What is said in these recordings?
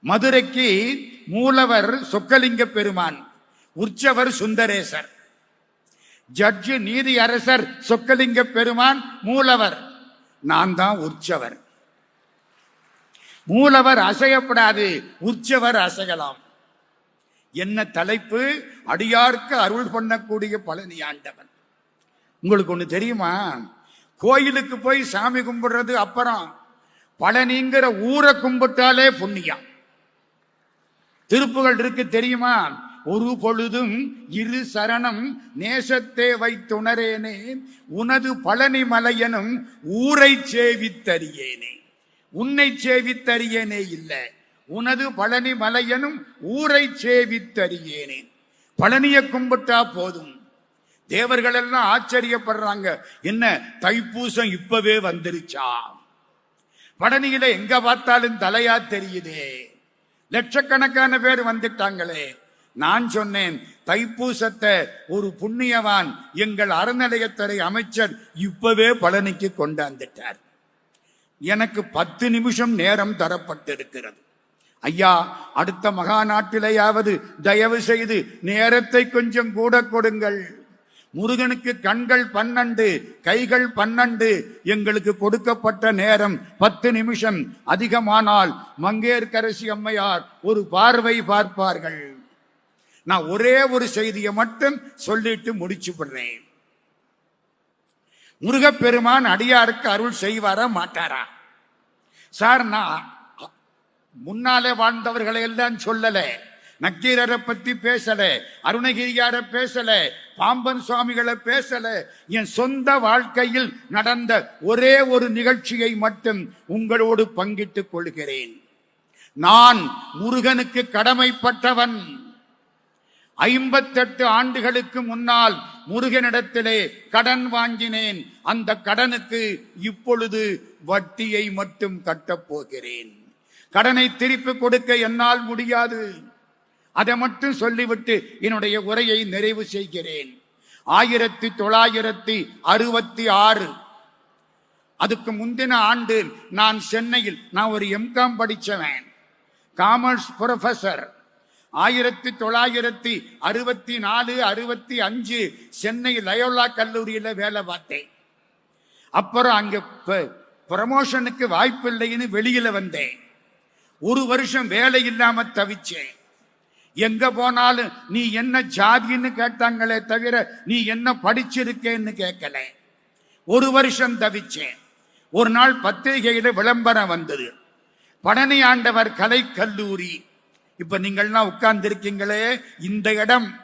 மதுரைக்கு மூலவர் சொக்கலிங்க பெருமான் உற்சவர் சுந்தரேசர். ஜட்ஜு நீதி அரசர் சொக்கலிங்க பெருமான் மூலவர். நான் தான் உற்சவர். மூலவர் அசையப்படாது உற்சவர் அசையலாம். என்ன தலைப்பு? அடியார்க்கு அருள் பண்ணக்கூடிய பழனி ஆண்டவன். உங்களுக்கு ஒண்ணு தெரியுமா? கோயிலுக்கு போய் சாமி கும்பிடுறது அப்புறம் பழனிங்கிற ஊரை கும்பிட்டாலே புண்ணியம். திருப்புகள் இருக்கு தெரியுமா? ஒரு பொழுதும் இரு சரணம் நேசத்தே வைத்துணரேனே உனது பழனி மலையனும் ஊரை சேவித்தறியேனே. உன்னை சேவித்தறியேனே இல்லை உனது பழனி மலையனும் ஊரை சேவித்தறியேனே. பழனியை கும்பிட்டா போதும். தேவர்கள் எல்லாம் ஆச்சரியப்படுறாங்க என்ன தைப்பூசம் இப்பவே வந்துருச்சா? பழனியில எங்க பார்த்தாலும் தலையா தெரியுதே. லட்சக்கணக்கான பேர் வந்துட்டாங்களே. நான் சொன்னேன் தைப்பூசத்தை ஒரு புண்ணியவான் எங்கள் அறநிலையத்துறை அமைச்சர் இப்பவே பழனிக்கு கொண்டாந்துட்டார் எனக்கு பத்து நிமிஷம் நேரம் தரப்பட்டிருக்கிறது. ஐயா அடுத்த மகா நாட்டிலேயாவது தயவு செய்து நேரத்தை கொஞ்சம் கூட கொடுங்கள். முருகனுக்கு கண்கள் பன்னெண்டு கைகள் பன்னெண்டு. எங்களுக்கு கொடுக்கப்பட்ட நேரம் பத்து நிமிஷம். அதிகமானால் மங்கேற்கரசி அம்மையார் ஒரு பார்வை பார்ப்பார்கள். நான் ஒரே ஒரு செய்தியை மட்டும் சொல்லிட்டு முடிச்சு விடுறேன். முருகப்பெருமான் அடியாருக்கு அருள் செய்வாரா மாட்டாரா? சார் நான் முன்னாலே வாழ்ந்தவர்களை எல்லாம் சொல்லலை. நக்கீரரை பத்தி பேசல அருணகிரியார பேசல பாம்பன் சுவாமிகளை பேசல. என் சொந்த வாழ்க்கையில் நடந்த ஒரே ஒரு நிகழ்ச்சியை மட்டும் உங்களோடு பங்கிட்டுக் கொள்கிறேன். நான் முருகனுக்கு கடமைப்பட்டவன். ஐம்பத்தெட்டு ஆண்டுகளுக்கு முன்னால் முருகனிடத்திலே கடன் வாங்கினேன். அந்த கடனுக்கு இப்பொழுது வட்டியை மட்டும் கட்டப் போகிறேன். கடனை திருப்பி கொடுக்க என்னால் முடியாது. அதை மட்டும் சொல்லிவிட்டு என்னுடைய உரையை நிறைவு செய்கிறேன். ஆயிரத்தி தொள்ளாயிரத்தி அறுபத்தி ஆறு. அதுக்கு முந்தின ஆண்டு நான் சென்னையில் நான் ஒரு எம்காம் படித்தவன். காமர்ஸ் ப்ரொஃபசர் ஆயிரத்தி தொள்ளாயிரத்தி அறுபத்தி நாலு அறுபத்தி அஞ்சு சென்னை லயோலா கல்லூரியில் வேலை பார்த்தேன். அப்புறம் அங்கே ப்ரமோஷனுக்கு வாய்ப்பு இல்லைன்னு வெளியில் வந்தேன். ஒரு வருஷம் வேலை இல்லாமல் தவிச்சேன். எங்க போனாலும் நீ என்ன ஜாதின்னு கேட்டாங்களே தவிர நீ என்ன படிச்சிருக்கேன்னு கேட்கல. ஒரு வருஷம் தவிச்சேன். ஒரு நாள் பத்திரிகையில விளம்பரம் வந்தது. பழனி ஆண்டவர் கலை கல்லூரி இப்ப நீங்கள்லாம் உட்கார்ந்து இருக்கீங்களே இந்த இடம்.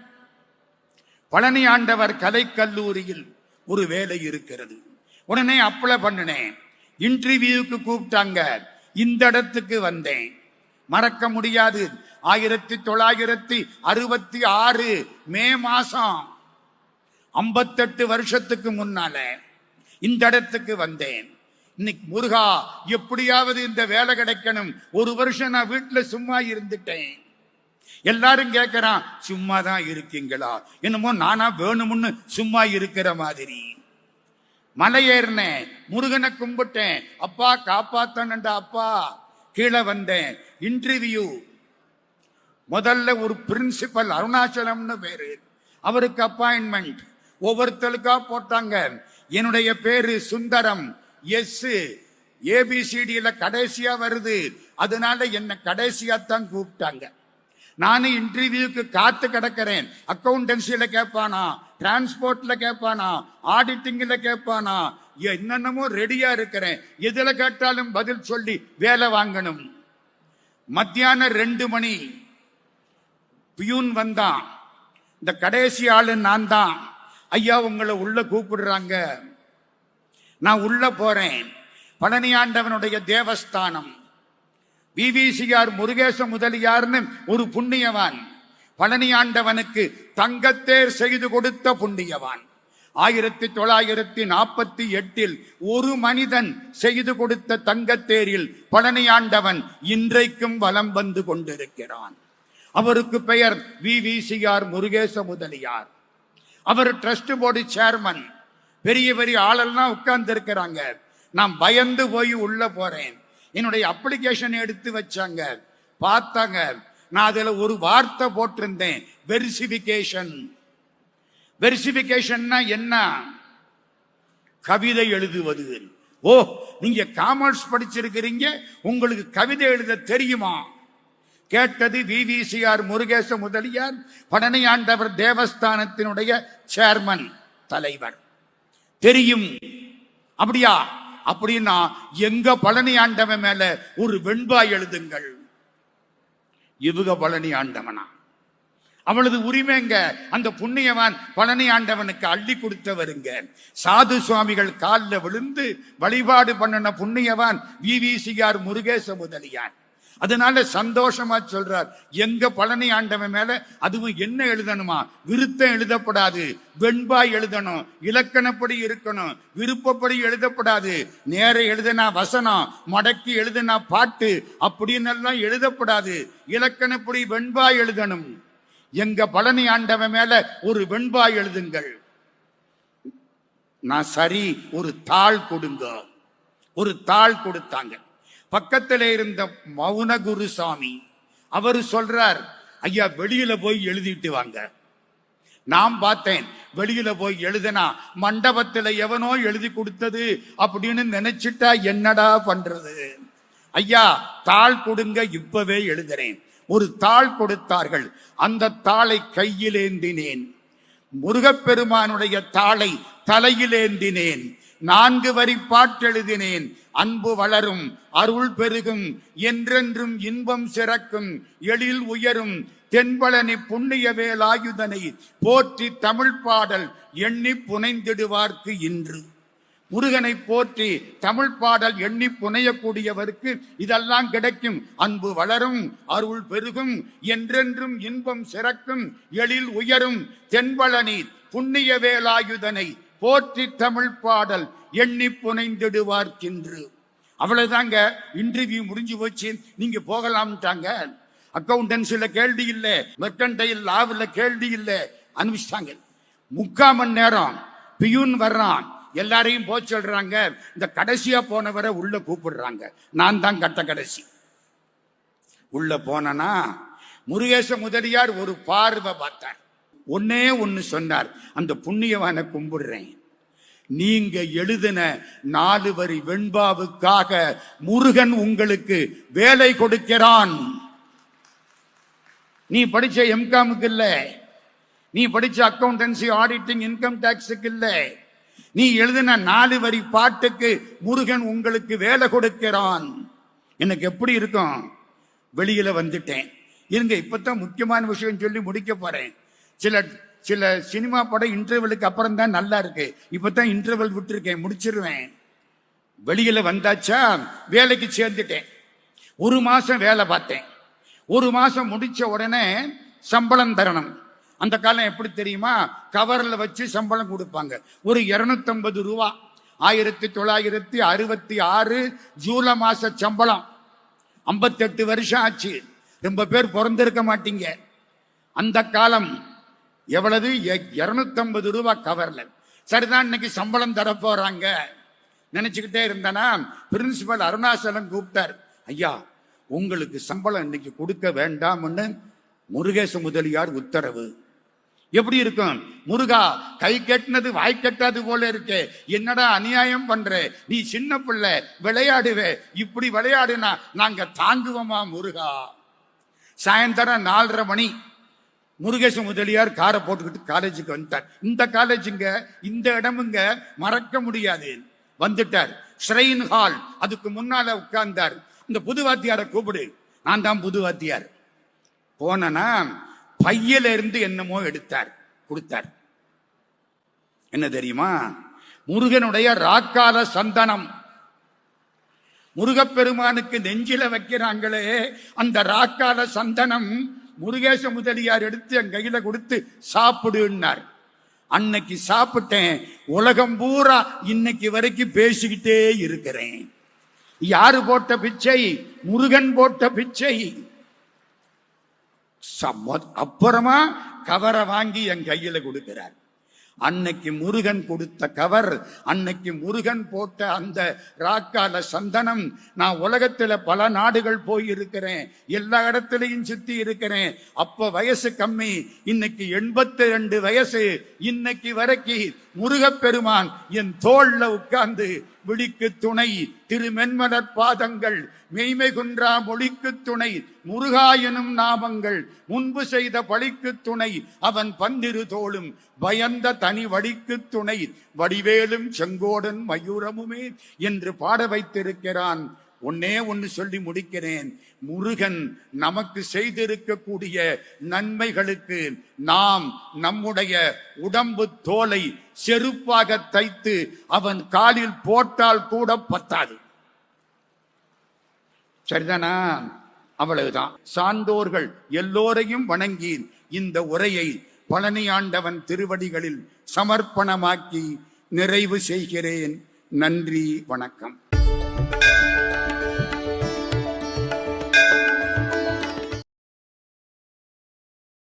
பழனி ஆண்டவர் கலை கல்லூரியில் ஒரு வேலை இருக்கிறது. உடனே அப்ளை பண்ணினேன். இன்டர்வியூக்கு கூப்பிட்டாங்க. இந்த இடத்துக்கு வந்தேன். மறக்க முடியாது. ஆயிரத்தி தொள்ளாயிரத்தி அறுபத்தி ஆறு மே மாசம் ஐம்பத்தெட்டு வருஷத்துக்கு முன்னால இந்த இடத்துக்கு வந்தேன். இன்னைக்கு முருகா எப்படியாவது இந்த வேலை கிடைக்கணும். ஒரு வருஷம் நான் வீட்டுல சும்மா இருந்துட்டேன். எல்லாரும் கேட்கறான் சும்மா தான் இருக்கீங்களா? என்னமோ நானா வேணும்னு சும்மா இருக்கிற மாதிரி. மலை ஏறினேன் முருகனை கும்பிட்டேன். அப்பா காப்பாத்தனண்டா அப்பா. கீழே வந்தேன். இன்டர்வியூ முதல்ல ஒரு பிரின்சிபல் அருணாச்சலம்னு பேரு. அவருக்கு அப்பாயின்மெண்ட் ஒவ்வொருத்தருக்கா போட்டாங்க. என்னுடைய பேரு சுந்தரம். எஸ் ஏபிசிடியில கடைசியா வருது. அதனால என்ன கடைசியா தான் கூப்பிட்டாங்க. நானும் இன்டர்வியூக்கு காத்து கிடக்கிறேன். அக்கௌண்டன்சியில கேட்பானா டிரான்ஸ்போர்ட்ல கேட்பானா ஆடிட்டிங்ல கேட்பானா என்னென்னமோ ரெடியா இருக்கிறேன். எதுல கேட்டாலும் பதில் சொல்லி வேலை வாங்கணும். மத்தியானம் ரெண்டு மணி. பியூன் வந்தான். இந்த கடைசி ஆளு நான் தான் ஐயா உங்களை உள்ள கூப்பிடுறாங்க. நான் உள்ள போறேன். பழனி ஆண்டவனுடைய தேவஸ்தானம். விவிசிஆர் முருகேச முதலியார்னு ஒரு புண்ணியவான். பழனி ஆண்டவனுக்கு தங்கத்தேர் செய்து கொடுத்த புண்ணியவான். ஆயிரத்தி தொள்ளாயிரத்தி நாற்பத்தி எட்டில் ஒரு மனிதன் செய்து கொடுத்த தங்கத்தேரில் பழனி ஆண்டவன் இன்றைக்கும் வலம் வந்து கொண்டிருக்கிறான். அவருக்கு பெயர் விவிசிஆர் முருகேச முதலியார் அவர் ட்ரஸ்ட் போர்டு சேர்மன் பெரிய பெரிய ஆளெல்லாம் உட்கார்ந்து இருக்கிறாங்க நான் பயந்து போய் உள்ள போறேன். என்னுடைய அப்ளிகேஷன் எடுத்து வச்சாங்க. பார்த்தாங்க. நான் அதுல ஒரு வார்த்தை போட்டிருந்தேன். வெரிசிபிகேஷன் வெரிசிபிகேஷன்னா என்ன? கவிதை எழுதுவது. ஓ நீங்க காமர்ஸ் படிச்சிருக்கிறீங்க. உங்களுக்கு கவிதை எழுத தெரியுமா? கேட்டது V V C R Murugesa Mudaliar Palaniandavar தேவஸ்தானத்தினுடைய chairman தலைவர். தெரியும். அப்படியா? அப்படின்னா எங்க பழனி ஆண்டவன் மேல ஒரு வெண்பாய் எழுதுங்கள். இவுக பழனி ஆண்டவனா? அவளது உரிமைங்க அந்த புண்ணியவான் பழனி ஆண்டவனுக்கு அள்ளி கொடுத்தவருங்க சாது சுவாமிகள் காலில் விழுந்து வழிபாடு பண்ணின புண்ணியவான் விவிசிஆர் முருகேச முதலியான் அதனால சந்தோஷமா சொல்றார். எங்க பழனி ஆண்டவன் மேல அதுவும் என்ன எழுதணுமா? விருத்தம் எழுதப்படாது. வெண்பாய் எழுதணும். இலக்கணப்படி இருக்கணும். விருப்பப்படி எழுதப்படாது. நேர எழுதுனா வசனம் மடக்கி எழுதினா பாட்டு அப்படின்னு எல்லாம் எழுதப்படாது. இலக்கணப்படி வெண்பாய் எழுதணும். எங்க பழனி ஆண்டவன் மேல ஒரு வெண்பாய் எழுதுங்கள். நான் சரி ஒரு தாள் கொடுங்க. ஒரு தாள் கொடுத்தாங்க. பக்கத்தில் இருந்த மௌன குருசாமி அவர் சொல்றார் ஐயா வெளியில போய் எழுதிட்டு வாங்க. நான் பார்த்தேன் வெளியில போய் எழுதுனா மண்டபத்துல எவனோ எழுதி கொடுத்தது அப்படின்னு நினைச்சிட்டா என்னடா பண்றது? ஐயா தாள் கொடுங்க இப்பவே எழுதுறேன். ஒரு தாள் கொடுத்தார்கள். அந்த தாளை கையிலேந்தினேன். முருகப்பெருமானுடைய தாளை தலையிலேந்தினேன். நான்கு வரி பாட்டெழுதினேன் அன்பு வளரும் அருள் பெருகும் என்றென்றும் இன்பம் சிறக்கும் எழில் உயரும் தென்பழனி புண்ணிய வேலாயுதனை போற்றி தமிழ் பாடல் எண்ணி புனைந்திடுவார்க்கு இன்று. முருகனை போற்றி தமிழ் பாடல் எண்ணி புனையக்கூடியவருக்கு இதெல்லாம் கிடைக்கும். அன்பு வளரும் அருள் பெருகும் என்றென்றும் இன்பம் சிறக்கும் எழில் உயரும் தென்பழனி புண்ணிய வேலாயுதனை போற்றி தமிழ் பாடல் எண்ணி புனைந்திடுவார்க்கின்று அவ்வளவுதாங்க இன்டர்வியூ முடிஞ்சு போச்சு. நீங்க போகலாம்ட்டாங்க. அக்கௌண்டன்சில கேள்வி இல்லை. மெர்கன்டைல் லாவில் கேள்வி இல்லை. அனுப்பிச்சிட்டாங்க. முக்கால் மணி நேரம் பியூன் வர்றான். எல்லாரையும் போக சொல்றாங்க. இந்த கடைசியா போனவரை உள்ள கூப்பிடுறாங்க. நான் தான் கட்ட கடைசி. உள்ள போனனா முருகேச முதலியார் ஒரு பார்வை பார்த்தார். ஒன்னே ஒன்னு சொன்னார். அந்த புண்ணியவானை கும்பிடுறேன். நீங்க எழுதின நாலு வரி வெண்பாவுக்காக முருகன் உங்களுக்கு வேலை கொடுக்கிறான். நீ படிச்ச எம்காமுக்கு இல்ல. நீ படிச்ச அக்கௌண்டன்சி ஆடிட்டிங் இன்கம் டாக்ஸுக்கு இல்ல. நீ எழுதின நாலு வரி பாட்டுக்கு முருகன் உங்களுக்கு வேலை கொடுக்கிறான். எனக்கு எப்படி இருக்கும்? வெளியில வந்துட்டேன். இருங்க இப்பதான் முக்கியமான விஷயம் சொல்லி முடிக்க போறேன். சில சில சினிமா படம் இன்டர்வலுக்கு அப்புறம் தான் நல்லா இருக்கு. இப்பதான் இன்டர்வல் விட்டுருக்கேன் முடிச்சிருவேன். வெளியில வந்தாச்சா வேலைக்கு சேர்ந்துட்டேன். ஒரு மாசம் வேலை பார்த்தேன். ஒரு மாசம் முடிச்ச உடனே சம்பளம் தரணும். அந்த காலம் எப்படி தெரியுமா? கவரில் வச்சு சம்பளம் கொடுப்பாங்க. ஒரு இருநூத்தம்பது ரூபா. ஆயிரத்தி தொள்ளாயிரத்தி அறுபத்தி ஆறு ஜூலை மாச சம்பளம். ஐம்பத்தெட்டு வருஷம் ஆச்சு. ரொம்ப பேர் பிறந்திருக்க மாட்டீங்க. அந்த காலம் எவ்வளவு? இருநூத்தம்பது ரூபா கவர்ல. சரிதான் இன்னைக்கு சம்பளம் தர போறாங்க. நினைச்சுக்கிட்டே இருந்தனா பிரின்சிபல் அருணாசலம் கூப்பிட்டார். ஐயா உங்களுக்கு சம்பளம் இன்னைக்கு கொடுக்க வேண்டாம்னு முருகேச முதலியார் உத்தரவு. எப்படி இருக்கும்? முருகா கை கட்டினது வாய் கட்டாது போல இருக்கே. என்னடா அநியாயம் பண்ற? நீ சின்ன பிள்ளை விளையாடுவே. இப்படி விளையாடுனா நாங்க தாங்குவோமா முருகா? சாயந்தரம் நாலரை மணி. முருகேச முதலியார் காரை போட்டுக்கிட்டு காலேஜுக்கு வந்துட்டார். இந்த காலேஜுங்க இந்த இடமுங்க மறக்க முடியாது. வந்துட்டார். ஸ்ரெயின் ஹால் அதுக்கு முன்னால உட்கார்ந்தார். இந்த புது வாத்தியாரை கூப்பிடு. நான் தான் புது வாத்தியார். போனனா பையில இருந்து என்னமோ எடுத்தார். கொடுத்தார். என்ன தெரியுமா? முருகனுடைய ராக்கால சந்தனம். முருகப்பெருமானுக்கு நெஞ்சில வைக்கிறாங்களே அந்த ராக்கால சந்தனம் முருகேச முதலியார் எடுத்து என் கையில கொடுத்து சாப்பிடுன்னார். அன்னைக்கு சாப்பிட்டேன். உலகம் பூரா இன்னைக்கு வரைக்கும் பேசிக்கிட்டே இருக்கிறேன். யாரு போட்ட பிச்சை? முருகன் போட்ட பிச்சை. அப்புறமா கவரை வாங்கி என் கையில கொடுக்கிறார். அன்னைக்கு முருகன் கொடுத்த கவர் அன்னைக்கு முருகன் போட்ட அந்த ராக்கால சந்தனம் நான் உலகத்துல பல நாடுகள் போயிருக்கிறேன் எல்லா இடத்துலையும் சுத்தி இருக்கிறேன். அப்ப வயசு கம்மி இன்னைக்கு எண்பத்தி ரெண்டு வயசு இன்னைக்கு வரைக்கும் முருகப்பெருமான் என் தோல்ல உட்கார்ந்து விழிக்கு துணை திருமென்மலர் பாதங்கள் மெய்மை குன்றா மொழிக்கு துணை முருகா எனும் நாமங்கள் முன்பு செய்த பழிக்கு துணை அவன் பன்னிரு தோளும் பயந்த தனி வழிக்கு துணை வடிவேலும் செங்கோடன் மயூரமுமே என்று பாட வைத்திருக்கிறான் ஒன்னே ஒன்னு சொல்லி முடிக்கிறேன். முருகன் நமக்கு செய்திருக்கக்கூடிய நன்மைகளுக்கு நாம் நம்முடைய உடம்பு தோலை செருப்பாக தைத்து அவன் காலில் போட்டால் கூட பத்தாது. சரிதானா? அவ்வளவுதான். சான்றோர்கள் எல்லோரையும் வணங்கி இந்த உரையை பழனியாண்டவன் திருவடிகளில் சமர்ப்பணமாக்கி நிறைவு செய்கிறேன். நன்றி வணக்கம்.